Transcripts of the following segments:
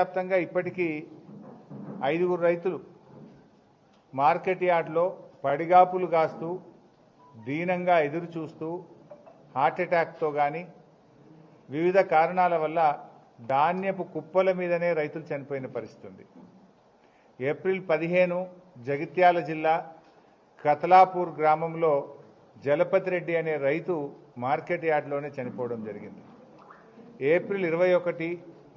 వ్యాప్తంగా ఇప్పటికీ ఐదుగురు రైతులు మార్కెట్ యార్డ్లో పడిగాపులు కాస్తూ దీనంగా ఎదురు చూస్తూ హార్ట్ అటాక్తో కానీ వివిధ కారణాల వల్ల ధాన్యపు కుప్పల మీదనే రైతులు చనిపోయిన పరిస్థితుంది. ఏప్రిల్ పదిహేను జగిత్యాల జిల్లా కతలాపూర్ గ్రామంలో జలపతి రెడ్డి అనే రైతు మార్కెట్ యార్డ్లోనే చనిపోవడం జరిగింది. ఏప్రిల్ ఇరవై ఒకటి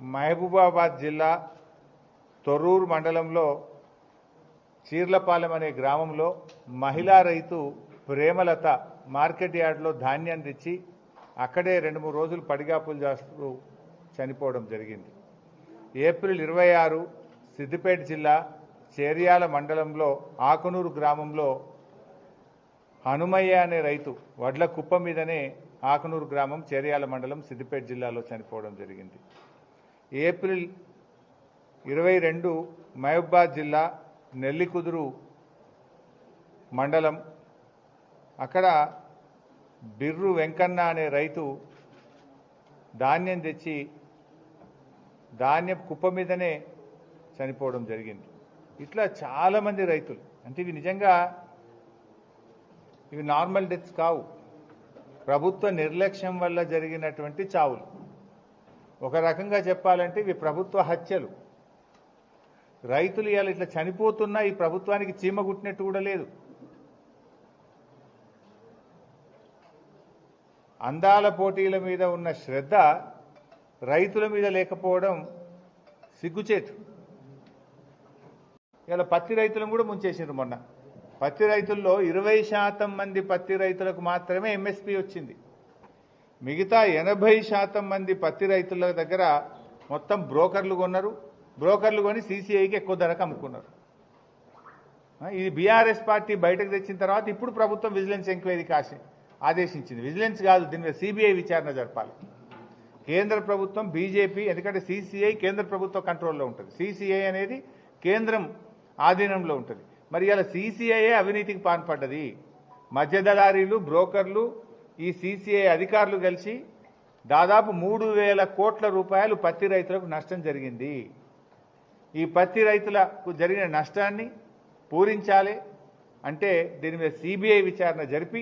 మహబూబాబాద్ జిల్లా తొర్రూరు మండలంలో చీర్లపాలెం అనే గ్రామంలో మహిళా రైతు ప్రేమలత మార్కెట్ యార్డ్లో ధాన్యాన్ని తెచ్చి అక్కడే రెండు మూడు రోజులు పడిగాపులు చేస్తూ చనిపోవడం జరిగింది. ఏప్రిల్ ఇరవై ఆరు సిద్దిపేట జిల్లా చేర్యాల మండలంలో ఆకునూరు గ్రామంలో హనుమయ్య అనే రైతు వడ్ల కుప్ప మీదనే ఆకునూరు గ్రామం చేర్యాల మండలం సిద్దిపేట జిల్లాలో చనిపోవడం జరిగింది. ఏప్రిల్ ఇరవై రెండు మహబూబాద్ జిల్లా నెల్లికుదురు మండలం. అక్కడ బిర్రు వెంకన్న అనే రైతు ధాన్యం తెచ్చి ధాన్యం కుప్ప మీదనే చనిపోవడం జరిగింది. ఇట్లా చాలామంది రైతులు అంటే ఇవి నిజంగా ఇవి నార్మల్ డెత్స్ కావు. ప్రభుత్వ నిర్లక్ష్యం వల్ల జరిగినటువంటి చావులు. ఒక రకంగా చెప్పాలంటే ఇవి ప్రభుత్వ హత్యలు. రైతులు ఇవాళ ఇట్లా చనిపోతున్నా ఈ ప్రభుత్వానికి చీమ గుట్టినట్టు కూడా లేదు. అందాల పోటీల మీద ఉన్న శ్రద్ధ రైతుల మీద లేకపోవడం సిగ్గుచేటు. ఇలా పత్తి రైతులను కూడా ముంచేసిండ్రు మొన్న. పత్తి రైతుల్లో ఇరవై శాతం మంది పత్తి రైతులకు మాత్రమే ఎంఎస్పి వచ్చింది. మిగతా ఎనభై శాతం మంది పత్తి రైతుల దగ్గర మొత్తం బ్రోకర్లు కొన్నారు. బ్రోకర్లు కొని సీసీఐకి ఎక్కువ ధరకు అమ్ముకున్నారు. ఇది బీఆర్ఎస్ పార్టీ బయటకు తెచ్చిన తర్వాత ఇప్పుడు ప్రభుత్వం విజిలెన్స్ ఎంక్వైరీ కాసి ఆదేశించింది. విజిలెన్స్ కాదు దీని మీద సిబిఐ విచారణ జరపాలి. కేంద్ర ప్రభుత్వం బీజేపీ ఎందుకంటే సీసీఐ కేంద్ర ప్రభుత్వ కంట్రోల్లో ఉంటుంది. సీసీఐ అనేది కేంద్రం ఆధీనంలో ఉంటుంది. మరి ఇలా సీసీఐ అవినీతికి పాల్పడ్డది? మధ్యదళారీలు బ్రోకర్లు ఈ సీసీఐ అధికారులు కలిసి దాదాపు మూడు వేల కోట్ల రూపాయలు పత్తి రైతులకు నష్టం జరిగింది. ఈ పత్తి రైతులకు జరిగిన నష్టాన్ని పూరించాలి అంటే దీని మీద సిబిఐ విచారణ జరిపి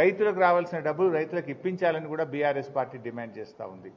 రైతులకు రావాల్సిన డబ్బులు రైతులకు ఇప్పించాలని కూడా బీఆర్ఎస్ పార్టీ డిమాండ్ చేస్తూ ఉంది.